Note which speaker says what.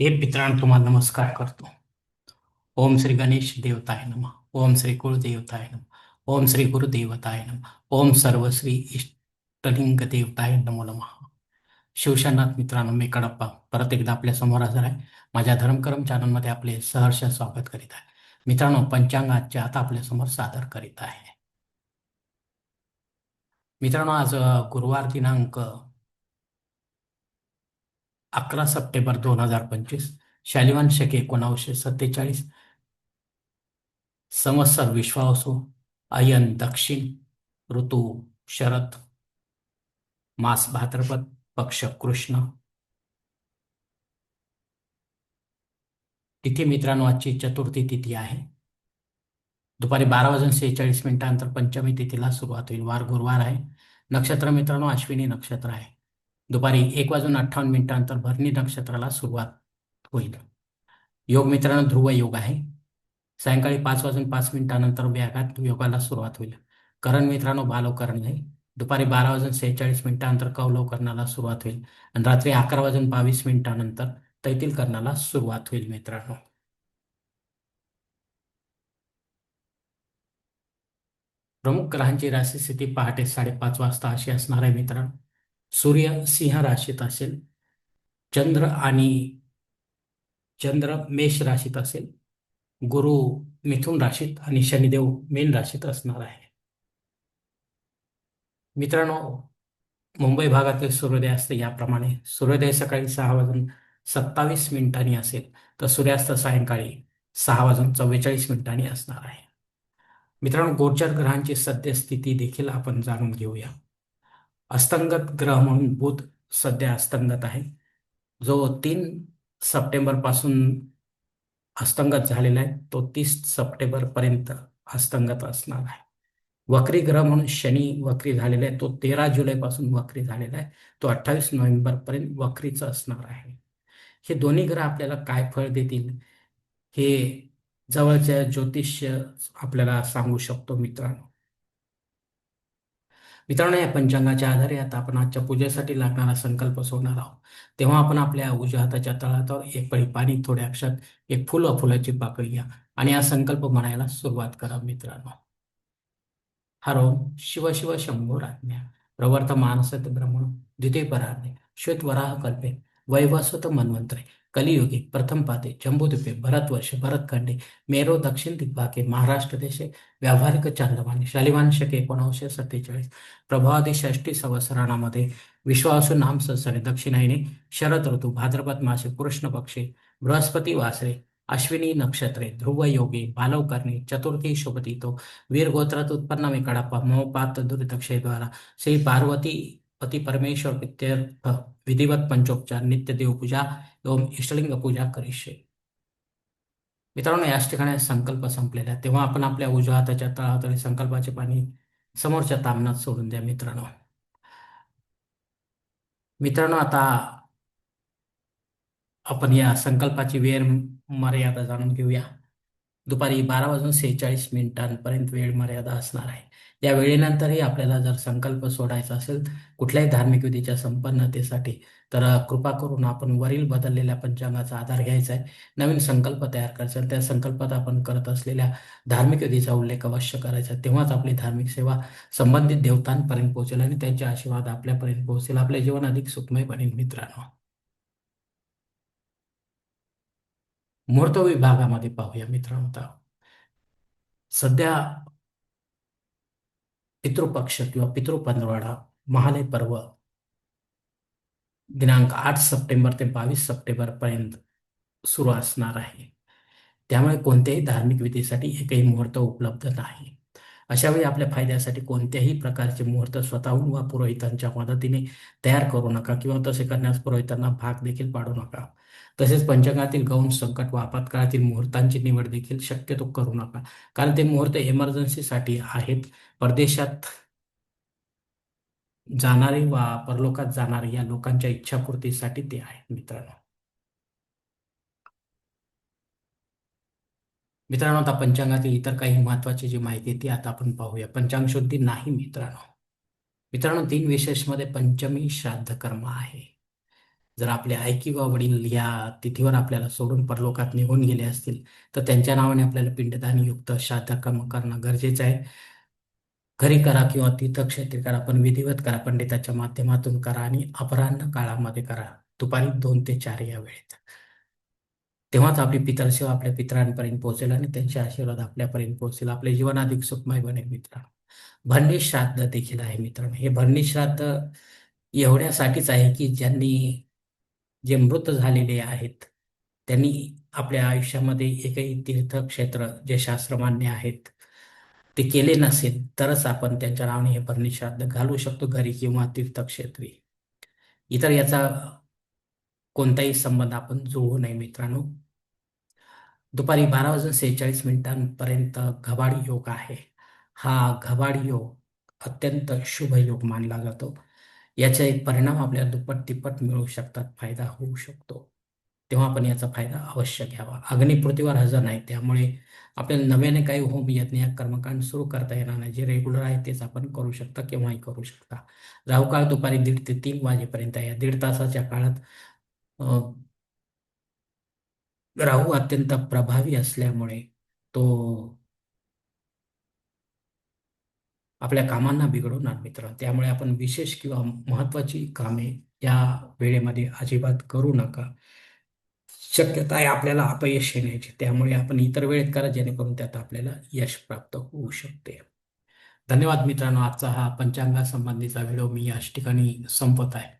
Speaker 1: हे मित्रांनो तुम्हाला नमस्कार करतो. ओम श्री गणेश देवताय नम ओम श्री कुळदेवताय नम ओम श्री गुरुदेवताय नम ओम सर्व श्री इष्टलिंग देवताय नमो नमः. शिवशनाथ मित्रांनो मी कडप्पा परत एकदा आपल्यासमोर हजर आहे. माझ्या धर्मकर्म चॅनलमध्ये आपले सहर्ष स्वागत करीत आहे. मित्रांनो पंचांग आजच्या आता आपल्यासमोर सादर करीत आहे. मित्रांनो आज गुरुवार दिनांक अकरा सप्टेंबर दोन हजार पंचवीस शालिवान शके एकोणावीसशे सत्तेचाळीस समस्सर विश्वासू अयन दक्षिण ऋतू शरद मास भाद्रपद पक्ष कृष्ण. तिथी मित्रांनो आजची चतुर्थी तिथी आहे. दुपारी बारा वाजून सेहेचाळीस मिनिटानंतर पंचमी तिथीला सुरुवात होईल. वार गुरुवार आहे. नक्षत्र मित्रांनो अश्विनी नक्षत्र आहे. दुपारी एक वाजून अठ्ठावन्न मिनिटांनंतर भरणी नक्षत्राला सुरुवात होईल. योग मित्रांनो ध्रुव योग आहे. सायंकाळी पाच वाजून पाच मिनिटानंतर व्याघात योगाला सुरुवात होईल. करण मित्रांनो बालवकरण आहे. दुपारी बारा वाजून सेहेचाळीस मिनिटानंतर कौलवकरणाला सुरुवात होईल आणि रात्री अकरा वाजून बावीस मिनिटानंतर तैतील करणाला सुरुवात होईल मित्रांनो. प्रमुख ग्रहांची राशी स्थिती पहाटे साडेपाच वाजता अशी असणार आहे मित्रांनो. सूर्य सिंह राशीत असेल चंद्र आणि चंद्र मेष राशीत असेल गुरु मिथुन राशीत आणि शनिदेव मेन राशीत असणार आहे. मित्रांनो मुंबई भागातील सूर्योदय असते याप्रमाणे सूर्योदय सकाळी सहा वाजून सत्तावीस मिनिटांनी असेल तर सूर्यास्त सायंकाळी सहा वाजून चव्वेचाळीस मिनिटांनी असणार आहे. मित्रांनो गोचर ग्रहांची सद्यस्थिती देखील आपण जाणून घेऊया. अस्तंगत ग्रह म्हणून बुध सध्या अस्तंगत आहे. जो तीन सप्टेंबरपासून अस्तंगत झालेला आहे तो तीस सप्टेंबरपर्यंत अस्तंगत असणार आहे. वक्री ग्रह म्हणून शनी वक्री झालेला आहे तो तेरा जुलैपासून वक्री झालेला आहे तो अठ्ठावीस नोव्हेंबरपर्यंत वक्रीचं असणार आहे. हे दोन्ही ग्रह आपल्याला काय फळ देतील हे जवळच्या ज्योतिष्य आपल्याला सांगू शकतो मित्रांनो. मित्रांनो या पंचांगाच्या आधारे आता आपण आजच्या पूजेसाठी लागणारा संकल्प सोडणार आहोत. तेव्हा आपण आपल्या उजव्या हाताच्या तळातावर एक पळी पाणी थोड्या अक्षात एक फुल फुलाची पाकळी घ्या आणि हा संकल्प म्हणायला सुरुवात करा मित्रांनो. हरो शिव शिव शंभो राज्ञा प्रवर्त मानसत ब्रह्मण द्वितीय परार्णे श्वेत वराह कल्पे वैवस्वत मन्वंतरे. कलियुगे प्रथम पाते जम्बूद्वीपे भरतवर्षे भरतखंडे मेरो दक्षिण दिग्भागे महाराष्ट्र देशे व्यावहारिक चांद्रमाने शालिवांशके शके सत्तेचाळीस प्रभावादी षष्टी संवत्सराणामध्ये विश्वासू नाम संसरे दक्षिणायने शरद ऋतू भाद्रपद मासे कृष्ण पक्षे बृहस्पती वासरे अश्विनी नक्षत्रे ध्रुव योगी बालवकर्णी चतुर्थी शुभतीतो वीर गोत्रात उत्पन्न में कडाप्पा मोपात दुरितक्षय द्वारा श्री पार्वती पती परमेश्वर पित्यर्थ विधिवत पंचोपचार नित्य देवपूजा एवं इष्टलिंग पूजा करिष्ये। मित्रांनो याच ठिकाणी संकल्प संपलेला आहे. तेव्हा आपण आपल्या उजव्या हाताच्या तळातळी संकल्पाचे पाणी समोरच्या तामनात सोडून द्या मित्रांनो. मित्रांनो आता आपण या संकल्पाची वेळ मर्यादा जाणून घेऊया. दुपारी बारा वाजून सेहेचाळीस मिनिटांपर्यंत वेळ मर्यादा असणार आहे. या वेळेनंतरही आपल्याला जर संकल्प सोडायचा असेल कुठल्याही धार्मिक विधीच्या संपन्नतेसाठी तर कृपा करून आपण वरील बदललेल्या पंचांगाचा आधार घ्यायचा आहे. नवीन संकल्प तयार करायचा आहे. त्या संकल्पात आपण करत असलेल्या धार्मिक विधीचा उल्लेख अवश्य करायचा तेव्हाच आपली धार्मिक सेवा संबंधित देवतांपर्यंत पोहोचेल आणि त्यांचे आशीर्वाद आपल्यापर्यंत पोहोचेल आपले जीवन अधिक सुखमय बनेल मित्रांनो. मुहूर्त विभागामध्ये पाहूया मित्रांनो. सध्या पितृपक्ष किंवा पितृपंधरवाडा महालय पर्व दिनांक आठ सप्टेंबर ते बावीस सप्टेंबर पर्यंत सुरू असणार आहे. त्यामुळे कोणत्याही धार्मिक विधीसाठी एकही मुहूर्त उपलब्ध नाही. अशावेळी आपल्या फायद्यासाठी कोणत्याही प्रकारचे मुहूर्त स्वतःहून वा पुरोहितांच्या मदतीने तयार करू नका किंवा तसे करण्यास पुरोहितांना भाग देखील पाडू नका. तसेच पंचांगातील गौण संकट व आपत्काळातील मुहूर्तांची निवड देखील शक्यतो करू नका. कारण ते मुहूर्त इमर्जन्सीसाठी आहेत. परदेशात जाणारे वा परलोकात जाणारे या लोकांच्या इच्छापूर्तीसाठी ते आहेत मित्रांनो. मित्रांनो आता पंचांगातील इतर काही महत्वाची जी माहिती ती आता आपण पाहूया. पंचांग शुद्धी नाही मित्रांनो. मित्रांनो तीन विशेषमध्ये पंचमी श्राद्ध कर्म आहे. जर आपले आई किंवा वडील या तिथीवर आपल्याला सोडून परलोकात निघून गेले असतील तर त्यांच्या नावाने आपल्याला पिंडदान युक्त श्राद्ध कर्म करणं गरजेचं आहे. घरी करा किंवा तीर्थक्षेत्री करा पण विधिवत करा पंडिताच्या माध्यमातून करा आणि अपराह्न काळामध्ये करा. दुपारी दोन ते चार या वेळेत. तेव्हाच आपली पितरसेवा आपल्या पितरांपर्यंत पोहोचेल आणि त्यांचे आशीर्वाद आपल्यापर्यंत पोहोचेल. आपले जीवन अधिक सुखमय बनेल मित्रांनो. भरणी श्राद्ध देखील आहे मित्रांनो. हे भरणी श्राद्ध एवढ्यासाठीच आहे की ज्यांनी जे मृत झालेले आहेत त्यांनी आपल्या आयुष्यामध्ये एकही तीर्थक्षेत्र जे शास्त्रमान्य आहेत ते केले नसेल तरच आपण त्यांच्या नावाने हे भरणी श्राद्ध घालू शकतो घरी किंवा तीर्थक्षेत्री. इतर याचा कोणताही संबंध आपण जुळवू नये मित्रांनो. दुपारी बारा वाजून सेहेचाळीस मिनिटांपर्यंत घबाड योग आहे. हा घबाड योग अत्यंत शुभ योग मानला जातो. याचे एक परिणाम आपल्याला दुप्पट तिप्पट मिळू शकतात फायदा होऊ शकतो. तेव्हा आपण याचा फायदा अवश्य घ्यावा. अग्निपृथ्वीवर हजर नाही त्यामुळे आपल्याला नव्याने काही होम यज्ञ या कर्मकांड सुरू करता येणार नाही. जे रेग्युलर आहे तेच आपण करू शकता केव्हाही करू शकता. राहुकाळ दुपारी दीड ते तीन वाजेपर्यंत या दीड तासाच्या काळात राहू अत्यंत प्रभावी असल्यामुळे तो आपल्या कामांना बिघडवणार मित्र. त्यामुळे आपण विशेष किंवा महत्वाची कामे या वेळेमध्ये अजिबात करू नका. शक्यता आहे आपल्याला अपयश येण्याची. त्यामुळे आपण इतर वेळेत करा जेणेकरून त्यात आपल्याला यश प्राप्त होऊ शकते. धन्यवाद मित्रांनो. आजचा हा पंचांगासंबंधीचा व्हिडिओ मी याच ठिकाणी संपत आहे.